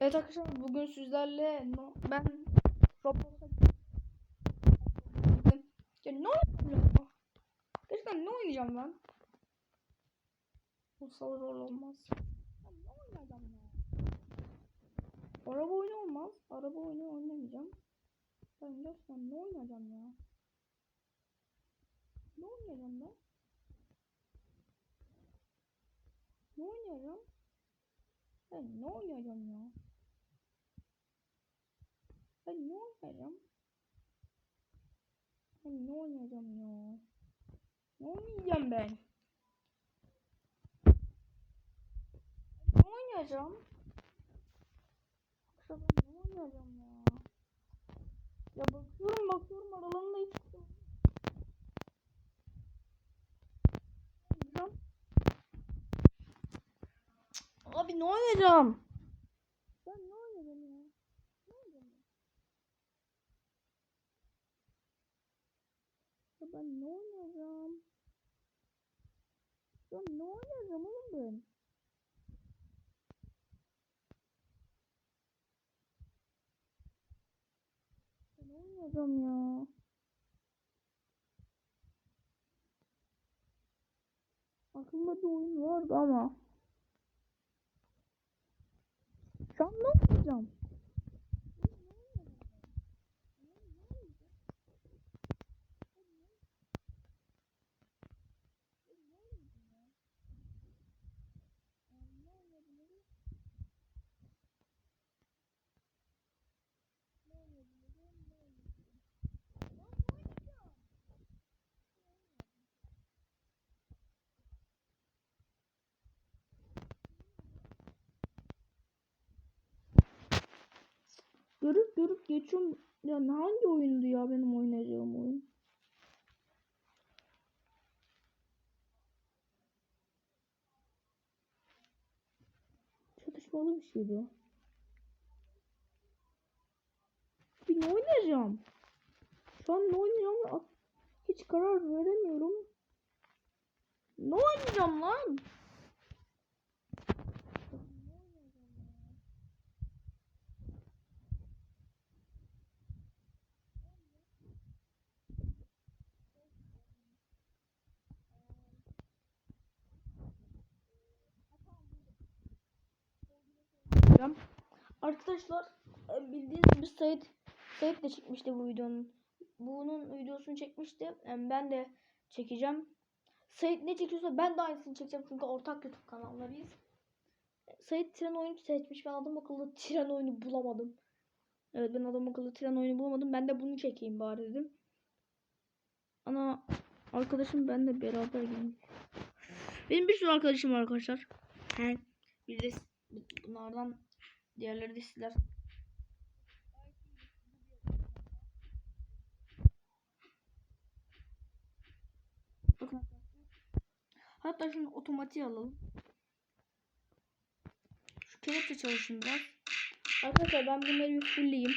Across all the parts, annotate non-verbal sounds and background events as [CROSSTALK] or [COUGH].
Evet arkadaşlar bugün sizlerle no, ben Roblox'a ya ne oynayacağım ya? Gerçekten ne oynayacağım ben? Bu zor olmaz. Ya ne oynayacağım ya? Araba oyunu olmaz. Araba oyunu oynamayacağım. Ben gerçekten ne oynayacağım ya? Ne oynayacağım ben? Ne oynayacağım? Ben ne oynayacağım ya? Ben ne oynayacağım? Ben ne oynayacağım ya? Ne oynayacağım ben? Ne oynayacağım? Ben ne oynayacağım ya? Ya bakıyorum bakıyorum aralarında hiç şey. Abi ne oynayacağım? Ben ne oynayacağım ya? Ne oynayacağım ya? Ben ne oynayacağım? Ya ne oynayacağım oğlum ben? Ya Ne oynayacağım ya? Aklımda bir oyun vardı ama. Şu an ne oynayacağım? Görüp görüp geçiyorum. Ya ne hangi oyundu ya benim oynayacağım oyun? Çatışmalı bir şeydi o. Bir ne oynayacağım? Şu an ne oynayacağım? ya? Hiç karar veremiyorum. Ne oynayacağım lan? Yapacağım. Arkadaşlar e, bildiğiniz gibi Sait Sait de çekmişti bu videonun. Bunun videosunu çekmişti. E, Ben de çekeceğim. Sait ne çekiyorsa ben de aynısını çekeceğim çünkü ortak YouTube kanallarıyız. Sait tren oyunu seçmiş. Ben adam akıllı tren oyunu bulamadım. Evet ben adam akıllı tren oyunu bulamadım. Ben de bunu çekeyim bari dedim. Ana arkadaşım benle beraber gelmiş. Benim bir sürü arkadaşım var arkadaşlar. He. Bir de bunlardan diğerleri de arkadaşlar. Hatta şimdi otomatiğe alalım. Şu kelepçe çalışın biraz. Arkadaşlar ben bunları bir fullleyeyim.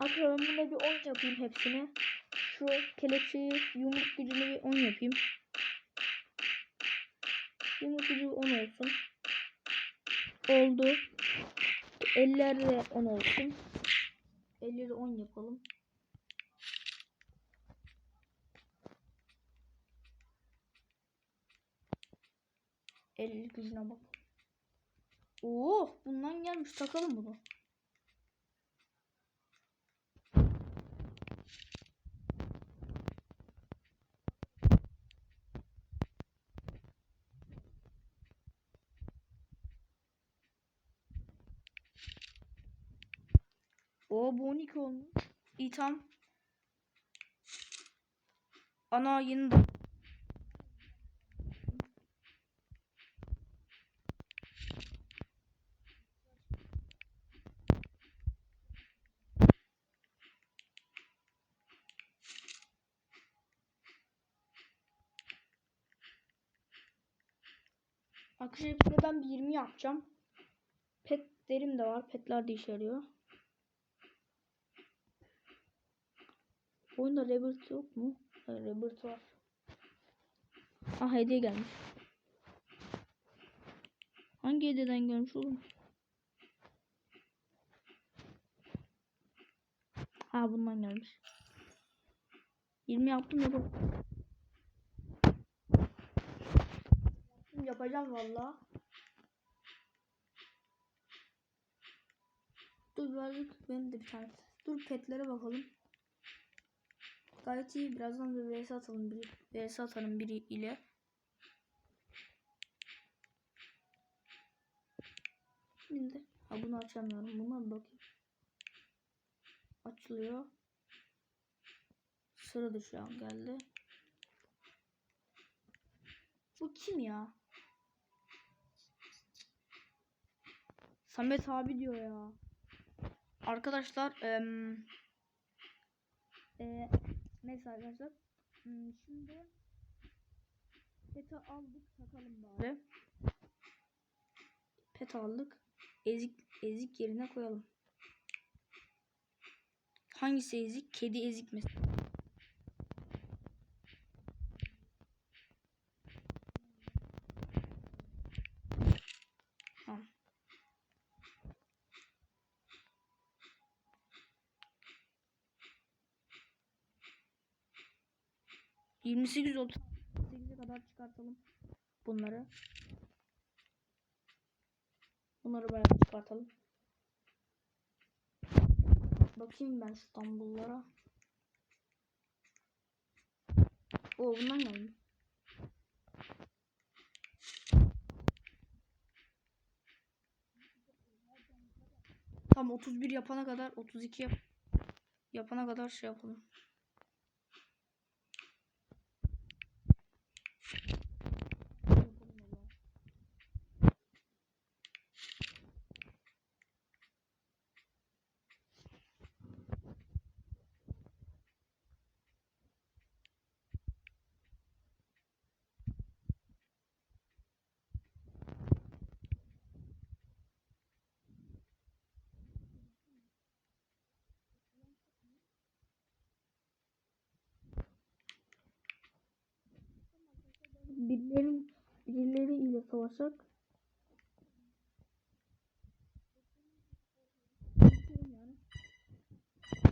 Arkadaşlar ben bunları bir 10 yapayım hepsine. Şu kelepçeyi yumruk gücünü bir 10 yapayım. Yumruk gücü 10 olsun. Oldu. Eller de 10 olsun. Elleri 10 yapalım. El gücüne bak. Oo, bundan gelmiş. Takalım bunu. O bu 12 olmuş. İyi tamam. Ana yeni Arkadaşlar ben bir 20 yapacağım. Petlerim de var. Petler de işe yarıyor. Oyunda Rebirth yok mu? Ha, Rebirth var. Ah hediye gelmiş. Hangi hediyeden gelmiş oğlum? Ha bundan gelmiş. 20 yaptım ya bu. Yapacağım valla. Dur birazcık benim de bir tane. Dur petlere bakalım. Gayet iyi. Birazdan bir vs atalım biri. Vs atalım biri ile. Şimdi ha bunu açamıyorum. Buna bir bakayım. Açılıyor. Sıra dışı an geldi. Bu kim ya? Samet abi diyor ya. Arkadaşlar em, e, neyse arkadaşlar. Hmm, Şimdi peti aldık takalım bari. Pet aldık. Ezik ezik yerine koyalım. Hangisi ezik? Kedi ezik mesela. 28 oldu. 8'e kadar çıkartalım bunları. Bunları bayağı çıkartalım. Bakayım ben şu tambullara. O bundan geldi. Tam 31 yapana kadar 32 yap yapana kadar şey yapalım. Savaşacak.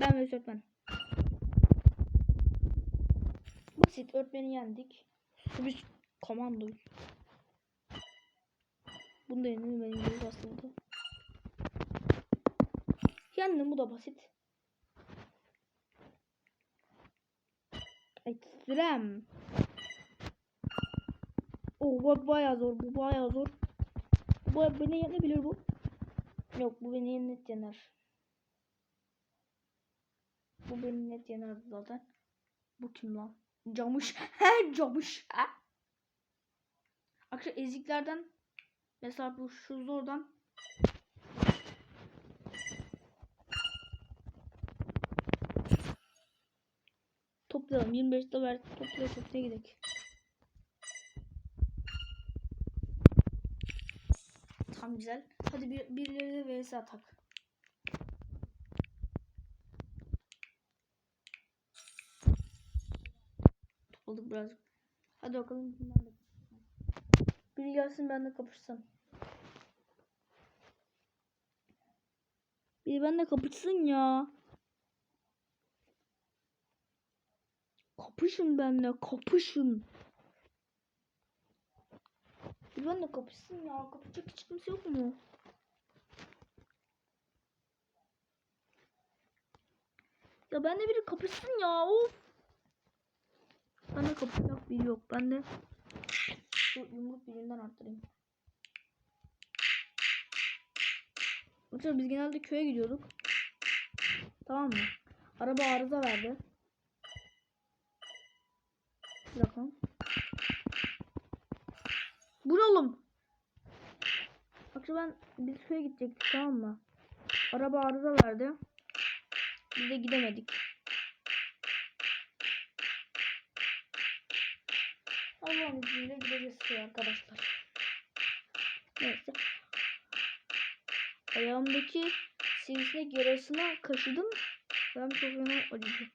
Ben ve öğretmen. Basit öğretmeni yendik. Biz komandoyuz. Bunu da yendim benim gibi aslında. Yendim bu da basit. Ekstrem. Oo bu bayağı zor. Bu bayağı zor. Bu beni yenebilir bu. Yok bu beni net yener. Bu beni net yener zaten. Bu kim lan? Camış. [LAUGHS] He camış. Ha? Arkadaşlar eziklerden mesela bu şu zordan toplayalım. 25 dolar toplaya toplaya gidelim. Tam güzel. Hadi bir, birileri de vs atak. Topladık birazcık. Hadi bakalım kimden de Biri gelsin benimle kapışsın. Biri benimle kapışsın ya. Kapışın benimle kapışın. Bir benimle kapışsın ya. Kapışacak hiç kimse yok mu? Ya benimle biri kapışsın ya. Of. Benimle kapışacak biri yok. Ben de şu yumruk birinden arttırayım. Biz genelde köye gidiyorduk. Tamam mı? Araba arıza verdi. Bir dakika. Ne oğlum? Akşam ben biz köye gidecektik tamam mı? Araba arıza verdi. Biz de gidemedik. Allah'ın izniyle gideceğiz köye arkadaşlar. Neyse. Ayağımdaki sivrisinek yarasına kaşıdım. Ben çok fena acıdı.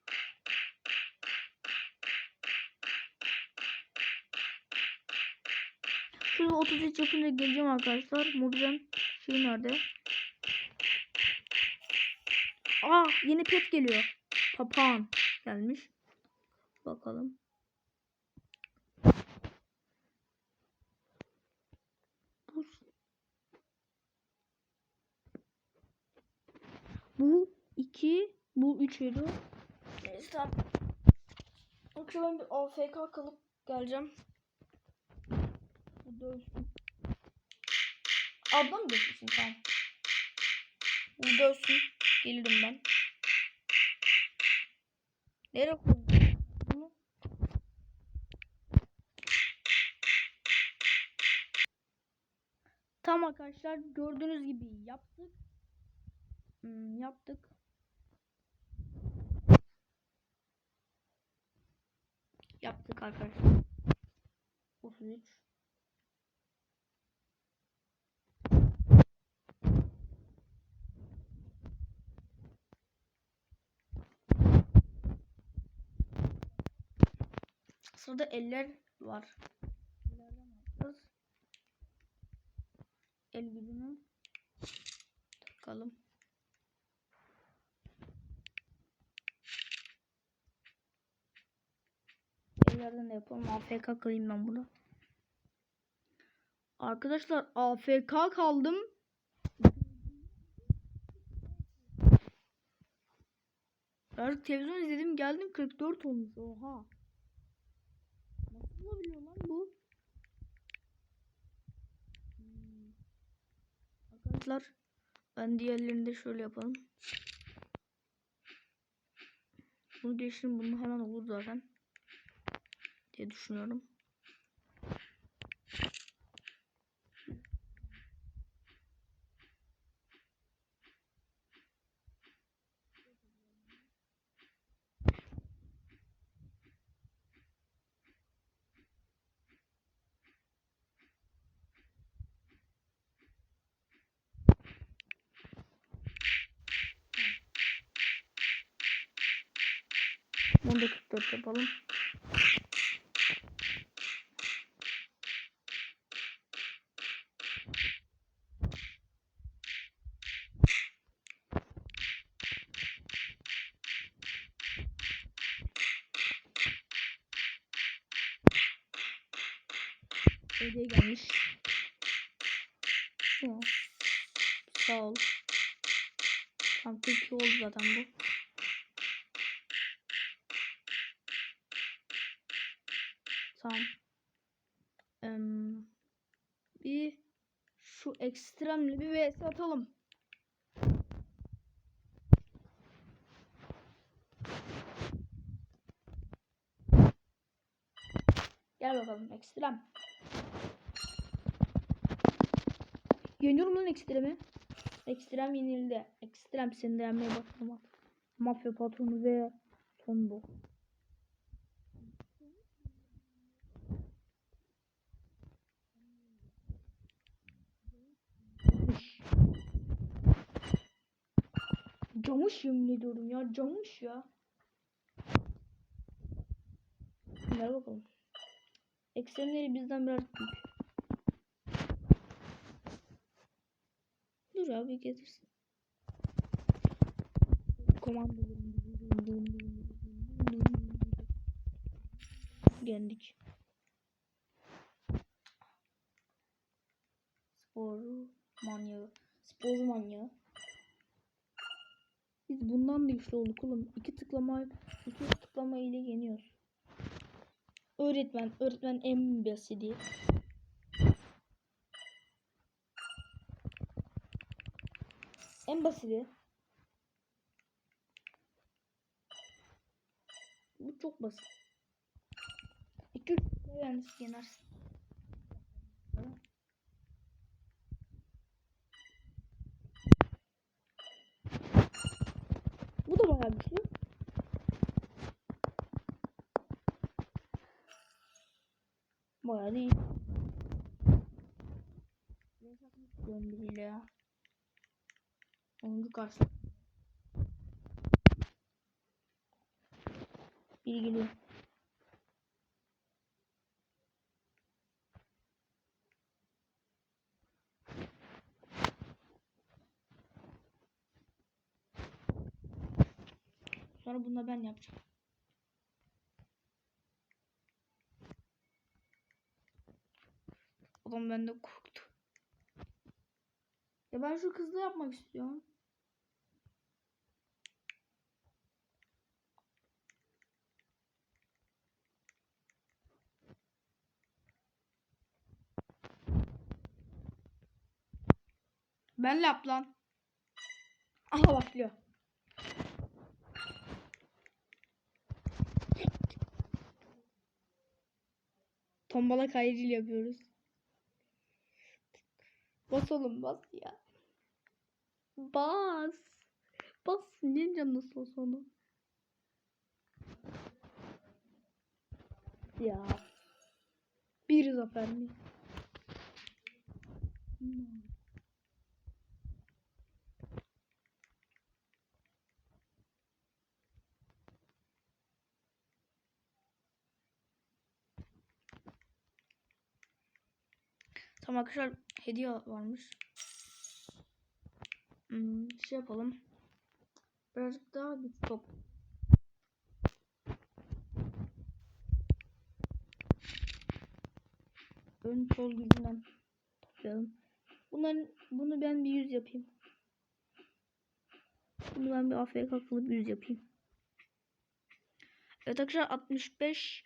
33 yapınca geleceğim arkadaşlar. Mobizen şey nerede? Aa yeni pet geliyor. Papağan gelmiş. Bakalım. Bu Bu 2, bu 3 euro. Neyse tamam. Bir AFK kalıp geleceğim. Dövsün. Abla mı dövsün tamam. Bu dövsün. Gelirim ben. Nereye koyayım? Bunu. Tamam arkadaşlar gördüğünüz gibi yaptık. Hmm, yaptık. Yaptık arkadaşlar. 33. Sırada eller var. El gücünü takalım. Ellerden de yapalım. AFK kalayım ben burada. Arkadaşlar AFK kaldım. Artık televizyon izledim geldim 44 olmuş. Oha. Olabiliyor lan bu? Hmm. Arkadaşlar ben diğerlerini de şöyle yapalım. Bunu geçtim bunu hemen olur zaten diye düşünüyorum. Bunu da 44 yapalım. Hediye gelmiş. Ya. Sağ ol. Tam 42 oldu zaten bu. Tamam. Em, bir şu ekstremli bir vs atalım. Gel bakalım ekstrem. Yeniyorum lan ekstremi. Ekstrem yenildi. Ekstrem sinirlenmeye başladım artık. Mafya patronu ve son bu. Camış yemin ediyorum ya camış ya. Gel bakalım. Eksenleri bizden biraz büyük. Dur abi getirsin. Komando Geldik. Sporu manyağı. Sporu manyağı. Biz bundan da güçlü olduk oğlum. İki tıklama, iki tıklama ile yeniyoruz. Öğretmen, öğretmen en basiti. En basiti. Bu çok basit. İki yani yenersin. karşı. Biri geliyor. Sonra bunu da ben yapacağım. Adam bende korktu. Ya ben şu kızla yapmak istiyorum. Ben yap lan. Aha başlıyor. Tombala kaydıyla yapıyoruz. Bas oğlum bas ya. Bas. Bas. Niye canın nasıl olsa onu? Ya. Bir zafer mi? Hmm. Tamam arkadaşlar hediye varmış. Hmm, şey yapalım. Birazcık daha güç top. Ön kol gücünden toplayalım. Bunların, bunu ben bir yüz yapayım. Bunu ben bir AFK kılıp yüz yapayım. Evet arkadaşlar 65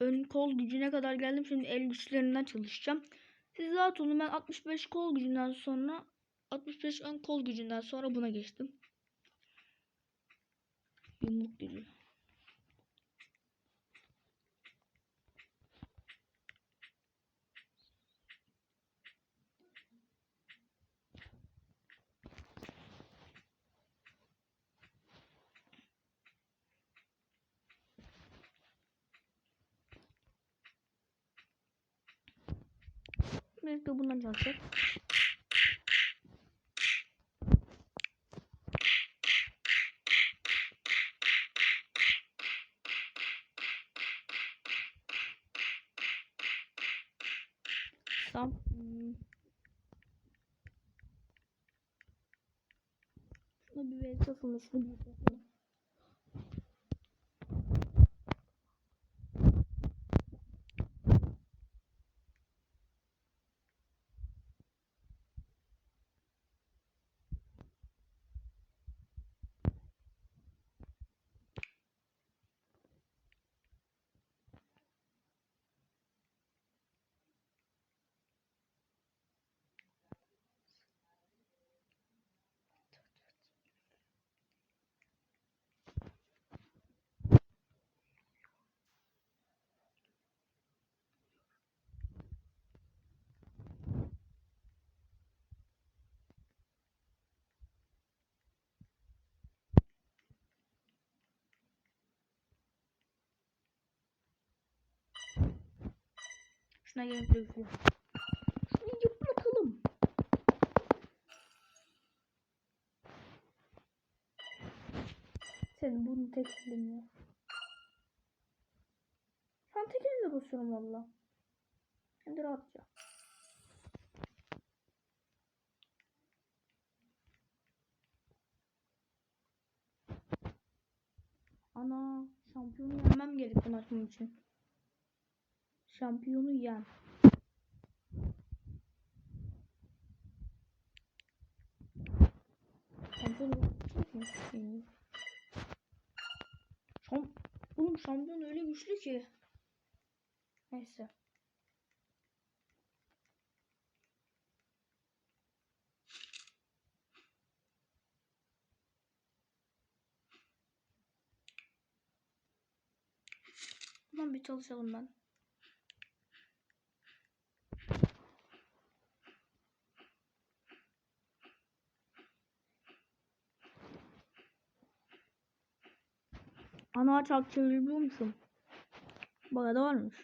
ön kol gücüne kadar geldim. Şimdi el güçlerinden çalışacağım. Siz rahat olun ben 65 kol gücünden sonra 65 ön kol gücünden sonra buna geçtim. Yumruk gücü. Belki bundan çalışacak. Hmm. Şuna bir veri tasılma, şunu bir tasılma. Gelip dövüşüyor. Şunu yıpratalım. Sen bunu tek elimle. Şu an tek elimle basıyorum valla. Hem de rahatça. Ana şampiyonu yenmem gerek bunu açmam için. Şampiyonu yen. Şam Oğlum şampiyon öyle güçlü ki. Neyse. Tamam bir çalışalım ben. Ana çark çevirebiliyor musun? Bana da varmış.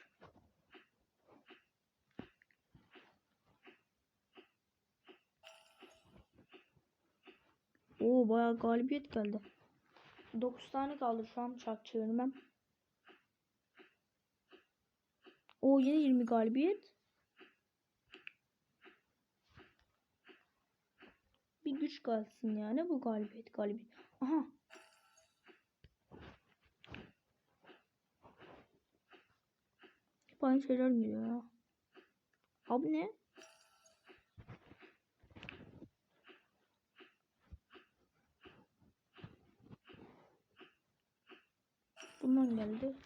Oo bayağı galibiyet geldi. 9 tane kaldı şu an çark çevirmem. O yine 20 galibiyet. Bir güç gelsin yani bu galibiyet galibiyet. Aha. Aynı şeyler geliyor ya. Abi ne? Bundan geldi.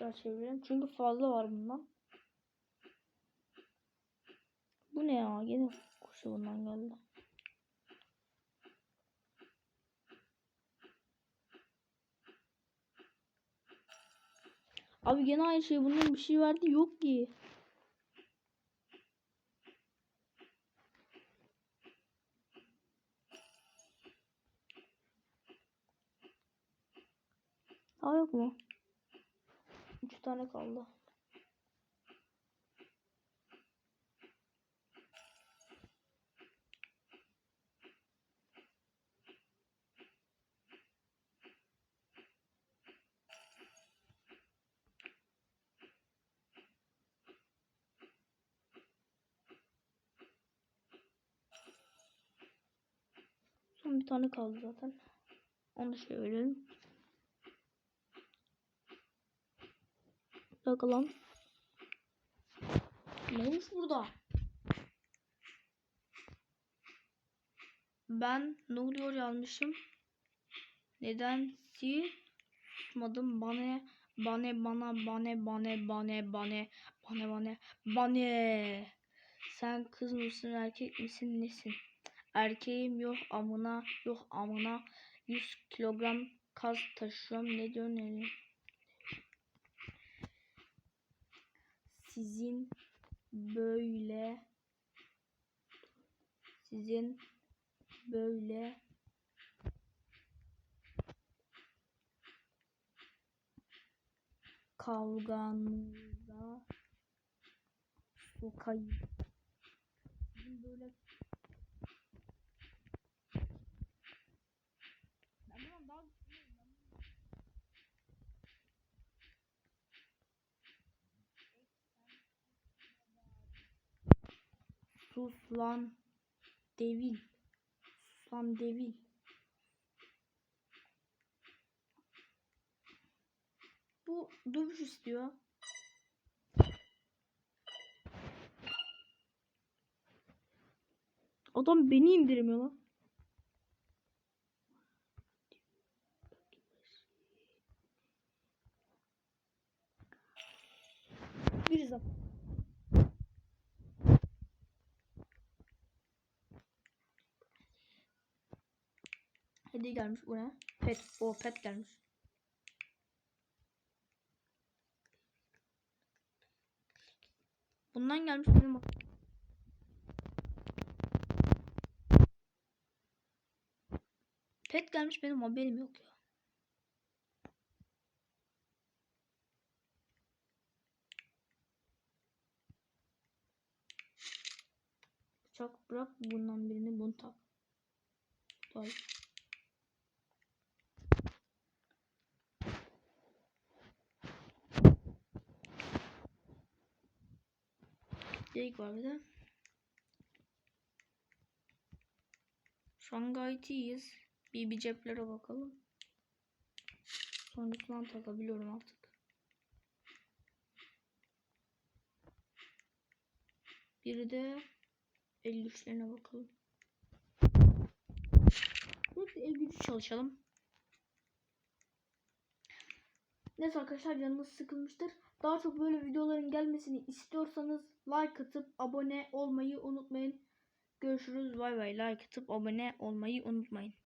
Biraz çevirelim. Çünkü fazla var bundan. Bu ne ya? Yine kuşu bundan geldi. Abi gene aynı şey. Bunun bir şey verdi yok ki. Daha yok mu? Üç tane kaldı. Son bir tane kaldı zaten. Onu da verelim. Bakalım. Ne olmuş burada? Ben ne oluyor yazmışım. Nedensi tutmadım. Bana bana bana bana bana bana bana bana bana bana sen kız mısın erkek misin nesin? Erkeğim yok amına yok amına 100 kilogram kaz taşıyorum ne diyorsun? Sizin böyle sizin böyle kavganıza sokayım. Sizin böyle Ben bundan daha güçlüyüm. Ben bundan- Sus lan devil. Sus lan devil. Bu dövüş istiyor. Adam beni indirmiyor lan. Bir zaman. Hediye gelmiş bu ne? Pet. O pet gelmiş. Bundan gelmiş benim. Pet gelmiş benim haberim yok ya. Bıçak bırak bundan birini bunu tak. Vay. Geyik var bir de. Şu an gayet iyiyiz. Bir bir ceplere bakalım. Sonrasından takabiliyorum artık. Biri de 53'lerine bakalım. El gücü çalışalım. Neyse arkadaşlar canınız sıkılmıştır. Daha çok böyle videoların gelmesini istiyorsanız like atıp abone olmayı unutmayın. Görüşürüz. Bay bay. Like atıp abone olmayı unutmayın.